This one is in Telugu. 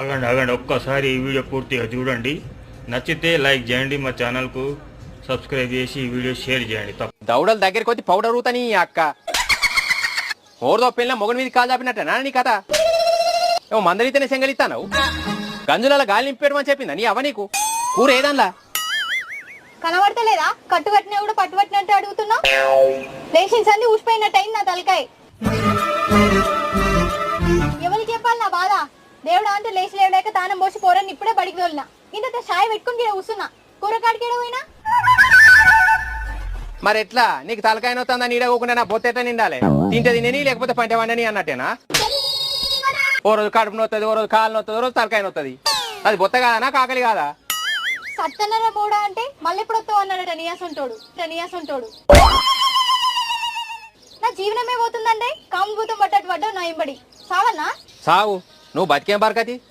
ఆగండి ఆగండి ఒక్కసారి ఈ వీడియో పూర్తిగా చూడండి. నచ్చితే లైక్ చేయండి మా ఛానల్కు సబ్స్క్రైబ్ చేసి ఈ వీడియో షేర్ చేయండి. దౌడల దగ్గరికి వచ్చి పౌడర్ ఊతని అక్క. ఓరదో పిల్ల మొగని మీద కాలు చాపినట్టేనా నీ కథ? ఏమో మందలితేనే సెంగలిస్తాను గంజుల గాలి నింపేయడం అని చెప్పిందా నీ అవ నీకు? కూర ఏదన్లా కనబడతలేదా? కట్టు కట్టినా కూడా పట్టు పట్టినట్టు అడుగుతున్నా. లేచిన సంది ఊసిపోయినట్టు అయింది నా తలకాయ. ఎవరికి చెప్పాలి నా బాధ? దేవుడా అంటే లేచి లేవలేక తానం పోసి పోరని ఇప్పుడే బడికి తోలినా. ఇంత షాయి పెట్టుకుని ఇక్కడ కూర్చున్నా కూరకాడికి పోయినా? మరి ఎట్లా? నీకు తలకాయ నొత్తందా నీడకోకుండా నా బొత్తెట్ట నిండాలి? తింటే తినని లేకపోతే పంట వండని అన్నట్టేనా? ఓ రోజు కడుపు నొత్తది ఓ రోజు కాలు నొత్తది ఓ రోజు తలకాయ నొత్తది. అది బొత్త కాదనా కాకలి కాదా? సత్తన్నర మూడా అంటే మళ్ళీ ఎప్పుడు వస్తావు అన్నాడట నియాసంటోడు. నియాసంటోడు. నా జీవనమే పోతుందంటే కాముభూతం పట్టట్టు పడ్డావు నా ఇంబడి సావన్నా? సావు. నువ్వు బతికేం బరకతి?